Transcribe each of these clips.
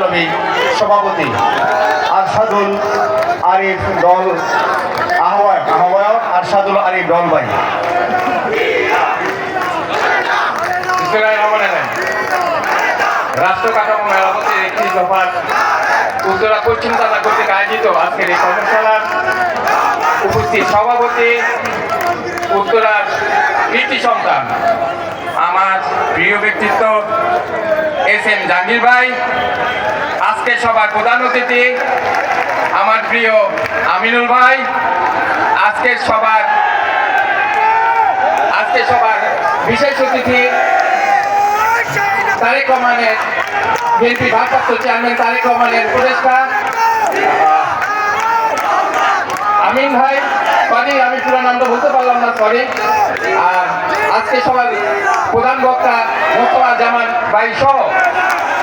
বিপ্লবী সভাপতি আরশাদুল আরিফ দল আহ্বায়ক আহ্বায়ক আরশাদুল আরিফ দল ভাই। রাষ্ট্র আয়োজিত উপস্থিত সভাপতি সন্তান, আমার প্রিয় ব্যক্তিত্ব এস এম জাহাঙ্গীর ভাই আজকের সবার প্রধান অতিথি আমার প্রিয় আমিনুল ভাই। আজকের সবার আজকের সবার বিশেষ অতিথি তারেক রহমানের বিএনপি ভারপ্রাপ্ত চেয়ারম্যান তারেক রহমানের উপদেষ্টা। আমিন ভাই সরি আমি পুরো নামটা বলতে পারলাম না সরি আর আজকে সবার প্রধান বক্তা মোস্তফা জামান ভাই সহ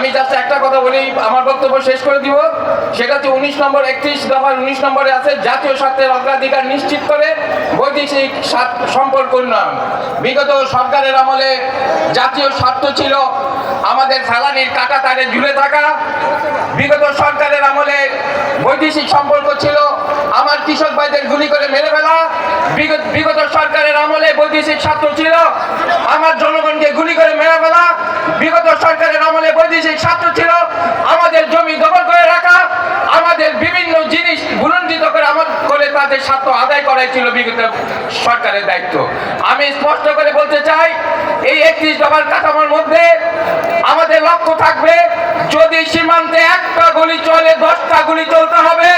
আমি জাস্ট একটা কথা বলি, আমার বক্তব্য শেষ করে দিব। সেটা হচ্ছে উনিশ নম্বর, একত্রিশ দফার উনিশ নম্বরে আছে জাতীয় স্বার্থের অগ্রাধিকার নিশ্চিত করে বৈদেশিক সম্পর্ক উন্নয়ন। বিগত সরকারের আমলে জাতীয় স্বার্থ ছিল আমাদের ফেলানির কাটা তারে ঝুলে থাকা। বিগত সরকারের আমলে বৈদেশিক সম্পর্ক ছিল আমার কৃষক ভাইদের গুলি করে মেরে ফেলা। বিগত সরকারের আমলে বৈদেশিক স্বার্থ ছিল আমার জনগণকে গুলি করে মেরে ফেলা বিগত সরকারের আমলে বৈদেশিক স্বার্থ ছিল, আমাদের জমি দখল করে রাখা, আমাদের বিভিন্ন জিনিস বুলন্দিত করে আমার করে তাদের স্বার্থ আদায় করাই ছিল বিগত সরকারের দায়িত্ব। আমি স্পষ্ট করে বলতে চাই, এই একত্রিশ দফার কাঠামোর মধ্যে আমাদের লক্ষ্য থাকবে, যদি সীমান্তে একটা গুলি চলে, দশটা গুলি চলতে হবে,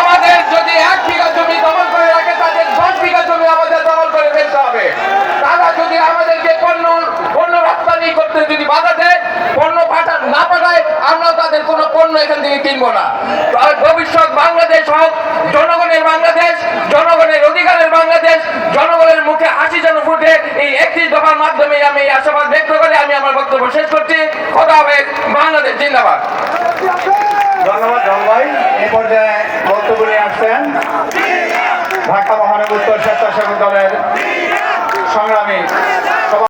আমাদের যদি এক বিঘা জমি দখল করে রাখে, তাদের দশ বিঘা জমি আমাদের দখল করে ফেলতে হবে। তারা যদি আমাদেরকে পণ্য পণ্য রপ্তানি করতে যদি বাধা আমরা এখান থেকে কিনবো না। ভবিষ্যৎ বাংলাদেশ হোক, জনগণের বাংলাদেশ, জনগণের অধিকারের বাংলাদেশ, জনগণের মুখে হাসি যেন ফুটে, এই একত্রিশ দফার মাধ্যমে আমি আশাবাদ ব্যক্ত করে, আমি আমার বক্তব্য শেষ করছি। কথা হবে বাংলাদেশ জিন্দাবাদ। ধন্যবাদ ভাই। এ পর্যায়ে বক্তব্য নিয়ে আসছেন ঢাকা